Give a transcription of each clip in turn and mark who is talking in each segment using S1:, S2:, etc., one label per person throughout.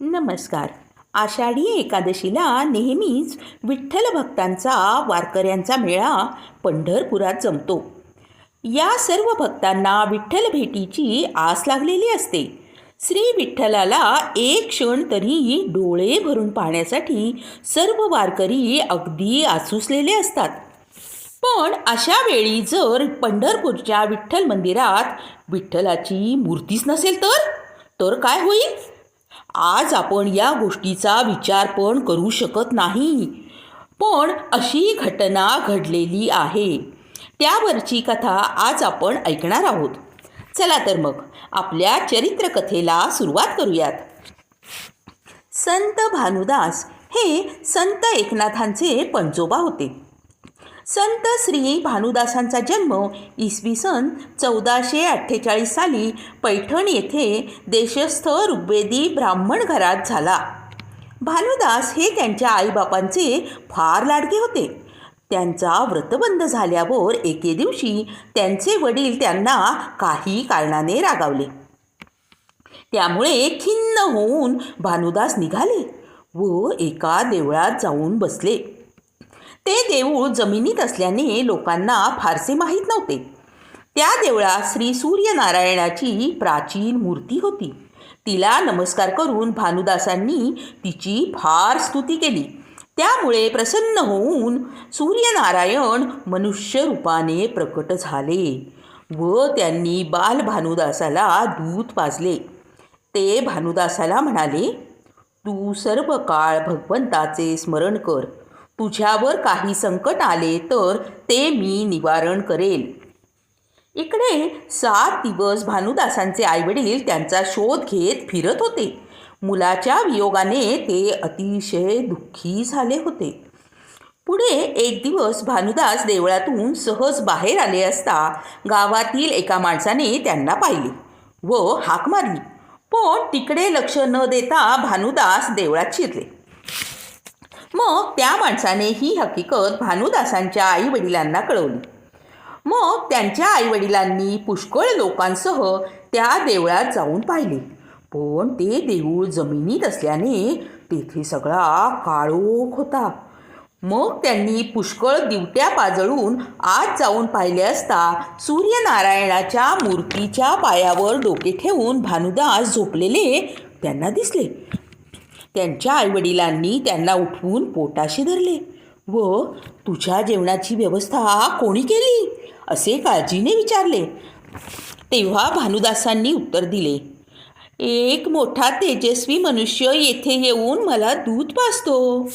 S1: नमस्कार. आषाढी एकादशीला नेहमीच विठ्ठल भक्तांचा वारकऱ्यांचा मेळा पंढरपुरात जमतो. या सर्व भक्तांना विठ्ठल भेटीची आस लागलेली असते. श्री विठ्ठलाला एक क्षण तरी डोळे भरून पाहण्यासाठी सर्व वारकरी अगदी आसुसलेले असतात. पण अशा वेळी जर पंढरपूरच्या विठ्ठल मंदिरात विठ्ठलाची मूर्तीच नसेल तर? तर काय होईल? आज आपण या गोष्टीचा विचार पण करू शकत नाही. पण अशी घटना घडलेली आहे. त्यावरची कथा आज आपण ऐकणार आहोत. चला तर मग आपल्या चरित्रकथेला सुरुवात करूयात. संत भानुदास हे संत एकनाथांचे पंजोबा होते. संत श्री भानुदासांचा जन्म इसवी सन चौदाशे अठ्ठेचाळीस साली पैठण येथे देशस्थ ऋग्वेदी ब्राह्मण घरात झाला. भानुदास हे त्यांच्या आईबापांचे फार लाडके होते. त्यांचा व्रतबंध झाल्यावर एके दिवशी त्यांचे वडील त्यांना काही कारणाने रागावले. त्यामुळे खिन्न होऊन भानुदास निघाले व एका देवळात जाऊन बसले. ते देऊळ जमिनीत असल्याने लोकांना फारसे माहीत नव्हते. त्या देवळात श्री सूर्यनारायणाची प्राचीन मूर्ती होती. तिला नमस्कार करून भानुदासांनी तिची फार स्तुती केली. त्यामुळे प्रसन्न होऊन सूर्यनारायण मनुष्य रूपाने प्रकट झाले व त्यांनी बाल भानुदासाला दूध पाजले ते भानुदासाला म्हणाले तू सर्व काळ भगवंताचे स्मरण कर. तुझ्यावर काही संकट आले तर ते मी निवारण करेल. इकडे सात दिवस भानुदासांचे आईवडील त्यांचा शोध घेत फिरत होते. मुलाच्या वियोगाने ते अतिशय दुःखी झाले होते. पुढे एक दिवस भानुदास देवळातून सहज बाहेर आले असता गावातील एका माणसाने त्यांना पाहिले व हाक मारली. पण तिकडे लक्ष न देता भानुदास देवळात शिरले. मग त्या माणसाने ही हकीकत भानुदासांच्या आईवडिलांना कळवली. मग त्यांच्या आईवडिलांनी पुष्कळ लोकांसह त्या देवळात जाऊन पाहिले. पण ते देऊळ जमिनीत असल्याने तेथे सगळा काळोख होता. मग त्यांनी पुष्कळ दिवट्या पाजळून आत जाऊन पाहिले असता सूर्यनारायणाच्या मूर्तीच्या पायावर डोके ठेवून भानुदास झोपलेले त्यांना दिसले. त्यांच्या आईवडिलांनी त्यांना उठवून पोटाशी धरले. व तुझ्या जेवणाची व्यवस्था कोणी केली? असे काळजीने विचारले. तेव्हा भानुदासांनी उत्तर दिले एक मोठा तेजस्वी मनुष्य येथे येऊन मला दूध पाजतो.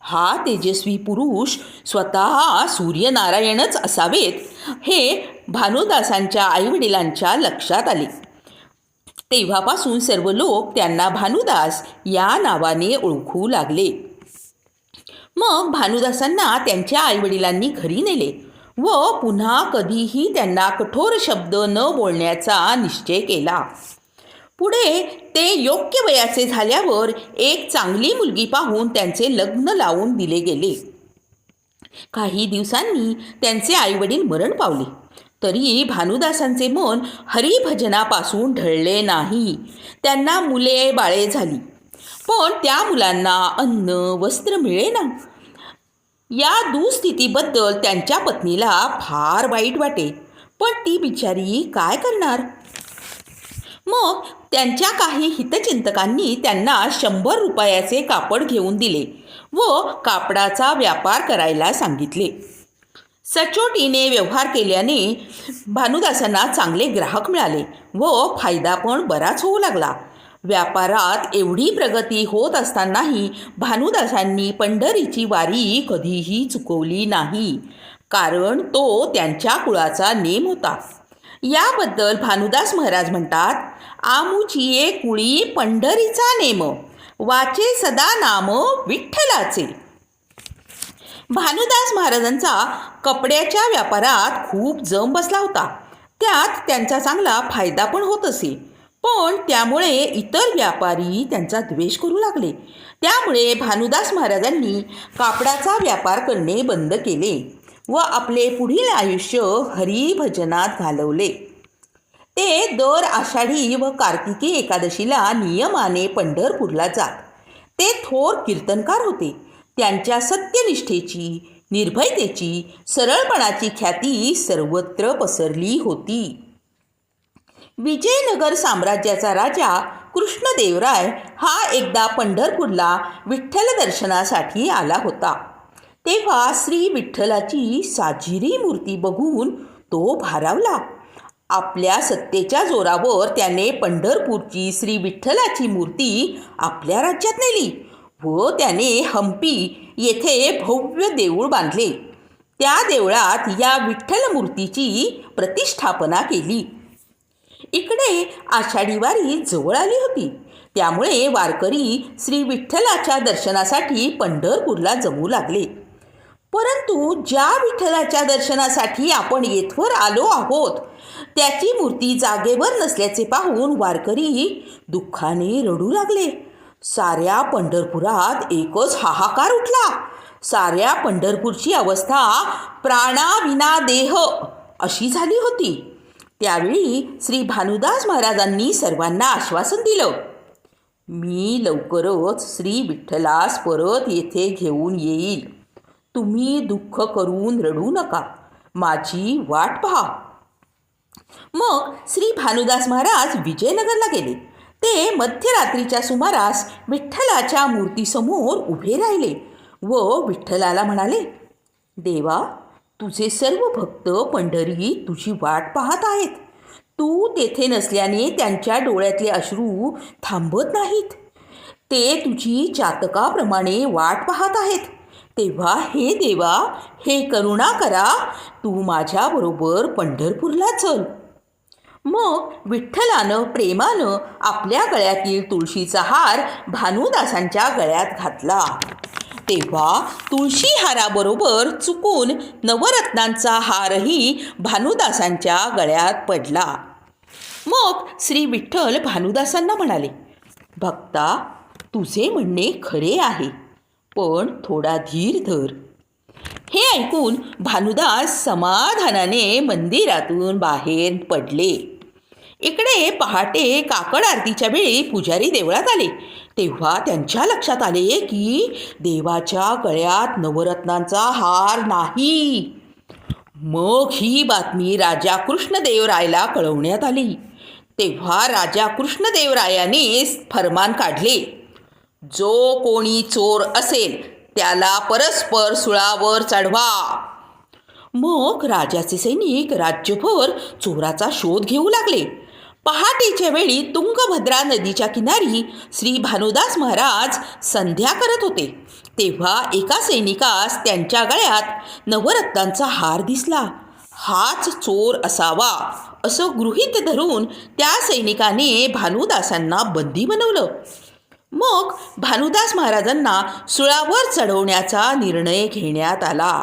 S1: हा तेजस्वी पुरुष स्वतः सूर्यनारायणच असावेत हे भानुदासांच्या आईवडिलांच्या लक्षात आले. तेव्हापासून सर्व लोक त्यांना भानुदास या नावाने ओळखू लागले. मग भानुदासांना त्यांच्या आईवडिलांनी घरी नेले व पुन्हा कधीही त्यांना कठोर शब्द न बोलण्याचा निश्चय केला. पुढे ते योग्य वयाचे झाल्यावर एक चांगली मुलगी पाहून त्यांचे लग्न लावून दिले गेले. काही दिवसांनी त्यांचे आईवडील मरण पावले. तरी भानुदासांचे मन हरिभजनापासून ढळले नाही. त्यांना मुले बाळे झाली. पण त्या मुलांना अन्न वस्त्र मिळेना. या दुस्थितीबद्दल त्यांच्या पत्नीला फार वाईट वाटे. पण ती बिचारी काय करणार? मग त्यांच्या काही हितचिंतकांनी त्यांना शंभर रुपयाचे कापड घेऊन दिले व कापडाचा व्यापार करायला सांगितले. सचोटीने व्यवहार केल्याने भानुदासांना चांगले ग्राहक मिळाले व फायदा पण बराच होऊ लागला. व्यापारात एवढी प्रगती होत असतानाही भानुदासांनी पंढरीची वारी कधीही चुकवली नाही. कारण तो त्यांच्या कुळाचा नेम होता. याबद्दल भानुदास महाराज म्हणतात आमुचिये कुळी पंढरीचा नेम वाचे सदा नाम विठ्ठलाचे. भानुदास महाराजांचा कपड्याच्या व्यापारात खूप जम बसला होता. त्यात त्यांचा चांगला फायदा पण होत असे. पण त्यामुळे इतर व्यापारी त्यांचा द्वेष करू लागले. त्यामुळे भानुदास महाराजांनी कापडाचा व्यापार करणे बंद केले व आपले पुढील आयुष्य हरिभजनात घालवले. ते दर आषाढी व कार्तिकी एकादशीला नियमाने पंढरपूरला जात. ते थोर कीर्तनकार होते. त्यांच्या सत्यनिष्ठेची निर्भयतेची सरळपणाची ख्याती सर्वत्र पसरली होती. विजयनगर साम्राज्याचा राजा कृष्णदेवराय हा एकदा पंढरपूरला विठ्ठल दर्शनासाठी आला होता. तेव्हा श्री विठ्ठलाची साजिरी मूर्ती बघून तो भारावला. आपल्या सत्तेच्या जोरावर त्याने पंढरपूरची श्री विठ्ठलाची मूर्ती आपल्या राज्यात नेली. व त्याने हम्पी येथे भव्य देऊळ बांधले. त्या देवळात या विठ्ठल मूर्तीची प्रतिष्ठापना केली. इकडे आषाढी वारी जवळ आली होती. त्यामुळे वारकरी श्री विठ्ठलाच्या दर्शनासाठी पंढरपूरला जमू लागले. परंतु ज्या विठ्ठलाच्या दर्शनासाठी आपण येथवर आलो आहोत त्याची मूर्ती जागेवर नसल्याचे पाहून वारकरी दुःखाने रडू लागले. साऱ्या पंढरपुरात एकच हाहाकार उठला. साऱ्या पंढरपूरची अवस्था प्राणाविना देह अशी झाली होती. त्यावेळी श्री भानुदास महाराजांनी सर्वांना आश्वासन दिलं. मी लवकरच श्री विठ्ठलास परत येथे घेऊन येईल. तुम्ही दुःख करून रडू नका. माझी वाट पहा. मग श्री भानुदास महाराज विजयनगरला गेले. ते मध्यरात्रीच्या सुमारास विठ्ठलाच्या मूर्तीसमोर उभे राहिले व विठ्ठलाला म्हणाले देवा तुझे सर्व भक्त पंढरी तुझी वाट पाहत आहेत. तू तेथे नसल्याने त्यांच्या डोळ्यातले अश्रू थांबत नाहीत. ते तुझी चातकाप्रमाणे वाट पाहत आहेत. तेव्हा हे देवा हे करुणा करा. तू माझ्याबरोबर पंढरपूरला चल. मग विठ्ठलानं प्रेमानं आपल्या गळ्यातील तुळशीचा हार भानुदासांच्या गळ्यात घातला. तेव्हा तुळशी हाराबरोबर चुकून नवरत्नांचा हारही भानुदासांच्या गळ्यात पडला. मग श्री विठ्ठल भानुदासांना म्हणाले भक्ता तुझे म्हणणे खरे आहे पण थोडा धीर धर. हे ऐकून भानुदास समाधानाने मंदिरातून बाहेर पडले. इकडे पहाटे काकड आरतीच्या वेळी पुजारी देवळात आले. तेव्हा त्यांच्या लक्षात आले की देवाच्या गळ्यात नवरत्नांचा हार नाही. मग ही बातमी राजा कृष्णदेवरायला कळवण्यात आली. तेव्हा राजा कृष्णदेवरायाने फरमान काढले. जो कोणी चोर असेल त्याला परस्पर सुळावर चढवा. मग राजाचे सैनिक राज्यभर चोराचा शोध घेऊ लागले. पहाटेच्या वेळी तुंगभद्रा नदीच्या किनारी श्री भानुदास महाराज संध्या करत होते. तेव्हा एका सैनिकास त्यांच्या गळ्यात नवरत्नांचा हार दिसला. हाच चोर असावा असं गृहीत धरून त्या सैनिकाने भानुदासांना बंदी बनवलं. मग भानुदास महाराजांना सुळावर चढवण्याचा निर्णय घेण्यात आला.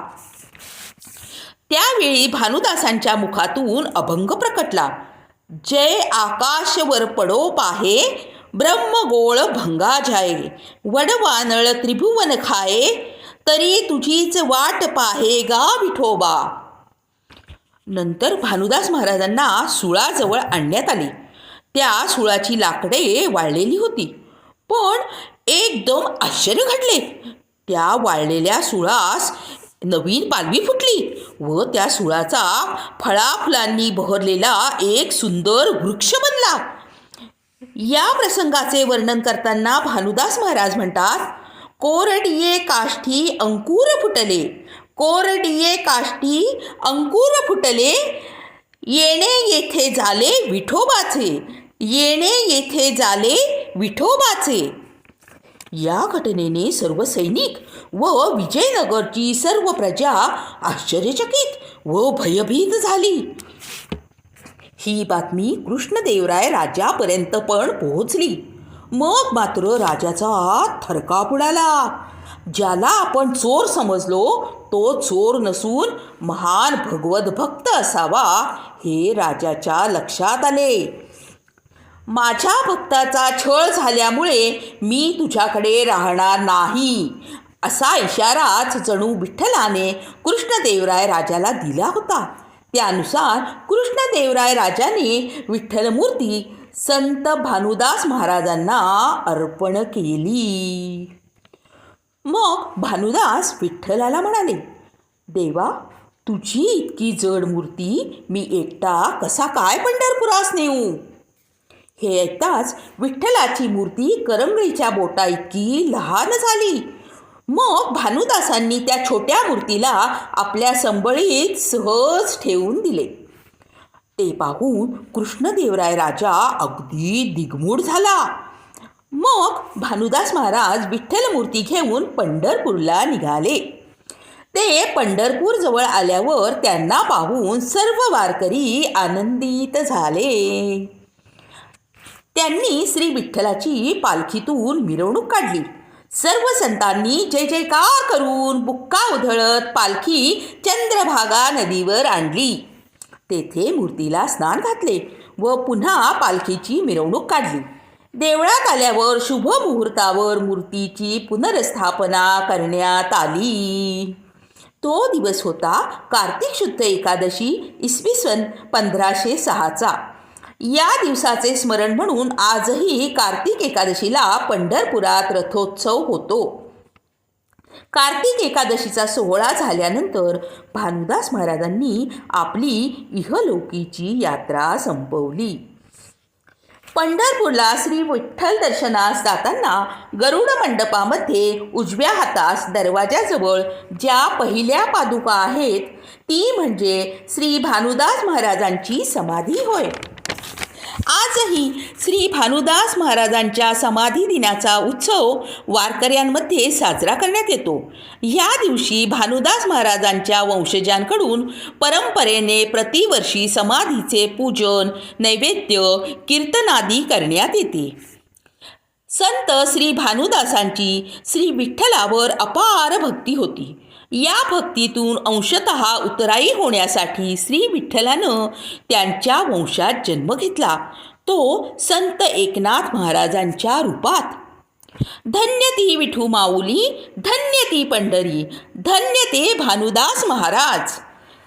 S1: त्यावेळी भानुदासांच्या मुखातून अभंग प्रकटला. जय आकाशवर पडो पाहे ब्रह्मगोळ भंगा जाये. वडवानळ त्रिभुवन खाये तरी तुझीच वाट पाहे गा विठोबा. नंतर भानुदास महाराजांना सुळाजवळ आणण्यात आले. त्या सुळाची लाकडे वाळलेली होती. पण एकदम आश्चर्य घडले. त्या वाळलेल्या सुळास नवीन पालवी फुटली व त्या सुळाचा फळाफुलांनी बहरलेला एक सुंदर वृक्ष बनला. या प्रसंगाचे वर्णन करताना भानुदास महाराज म्हणतात कोरडिये काष्ठी अंकुर फुटले कोरडिये काष्ठी अंकुर फुटले येणे येथे झाले विठोबाचे येणे येथे झाले विठोबाचे. या घटनेने सर्व सैनिक व विजयनगरची सर्व प्रजा आश्चर्यचकित व भयभीत झाली. ही बातमी कृष्णदेवराय राजापर्यंत पण पोहोचली. मग मात्र राजाचा थरका बुडाला ज्याला आपण चोर समजलो तो चोर नसून महान भगवत भक्त असावा हे राजाच्या लक्षात आले. माझ्या भक्ताचा छळ झाल्यामुळे मी तुझ्याकडे राहणार नाही. असा इशाराच जणू विठ्ठलाने कृष्णदेवराय राजाला दिला होता. त्यानुसार कृष्णदेवराय राजाने विठ्ठलमूर्ती संत भानुदास महाराजांना अर्पण केली. मग भानुदास विठ्ठलाला म्हणाले देवा तुझी इतकी जड मूर्ती मी एकटा कसा काय पंढरपुरास नेऊ? हे ऐकताच विठ्ठलाची मूर्ती करंगळीच्या बोटा इतकी लहान झाली. मग भानुदासांनी त्या छोट्या मूर्तीला आपल्या संबळीत सहज ठेवून दिले. ते पाहून कृष्णदेवराय राजा अगदी दिगमूढ झाला. मग भानुदास महाराज विठ्ठल मूर्ती घेऊन पंढरपूरला निघाले. ते पंढरपूर जवळ आल्यावर त्यांना पाहून सर्व वारकरी आनंदित झाले. त्यांनी श्री विठ्ठलाची पालखीतून मिरवणूक काढली. सर्व संतांनी जय जयकार करून बुक्का उधळत पालखी चंद्रभागा नदीवर आणली. तेथे मूर्तीला स्नान घातले व पुन्हा पालखीची मिरवणूक काढली. देवळात आल्यावर शुभ मुहूर्तावर मूर्तीची पुनर्स्थापना करण्यात आली. तो दिवस होता कार्तिक शुद्ध एकादशी इसवी सन पंधराशे सहाचा. या दिवसाचे स्मरण म्हणून आजही कार्तिक एकादशीला पंढरपुरात रथोत्सव होतो. कार्तिक एकादशीचा सोहळा झाल्यानंतर भानुदास महाराजांनी आपली इहलोकीची यात्रा संपवली. पंढरपूरला श्री विठ्ठल दर्शनास जाताना गरुड मंडपामध्ये उजव्या हातास दरवाजाजवळ ज्या पहिल्या पादुका आहेत ती म्हणजे श्री भानुदास महाराजांची समाधी होय. आजही श्री भानुदास महाराजांच्या समाधी दिनाचा उत्सव वारकऱ्यांमध्ये साजरा करण्यात येतो. ह्या दिवशी भानुदास महाराजांच्या वंशजांकडून परंपरेने प्रतिवर्षी समाधीचे पूजन नैवेद्य कीर्तनादी करण्यात येते. संत श्री भानुदासांची श्री विठ्ठलावर अपार भक्ती होती. या भक्तीतून अंशतः उतराई होण्यासाठी श्री विठ्ठलानं त्यांच्या वंशात जन्म घेतला. तो संत एकनाथ महाराजांच्या रूपात. धन्य ती विठू माऊली धन्य ती पंढरी धन्य ते भानुदास महाराज.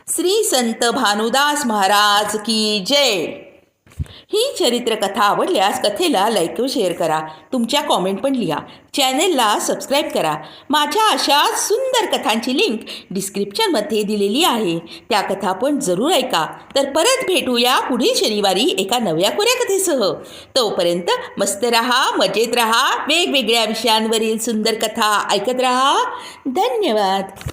S1: श्री संत भानुदास महाराज की जय. ही चरित्रकथा आवडल्यास कथेला लाईक व शेअर करा. तुमच्या कॉमेंट पण लिहा. चॅनेलला सबस्क्राईब करा. माझ्या अशा सुंदर कथांची लिंक डिस्क्रिप्शनमध्ये दिलेली आहे. त्या कथा पण जरूर ऐका. तर परत भेटूया पुढील शनिवारी एका नव्या कोऱ्या कथेसह तोपर्यंत मस्त रहा मजेत रहा वेगवेगळ्या विषयांवरील सुंदर कथा ऐकत रहा. धन्यवाद.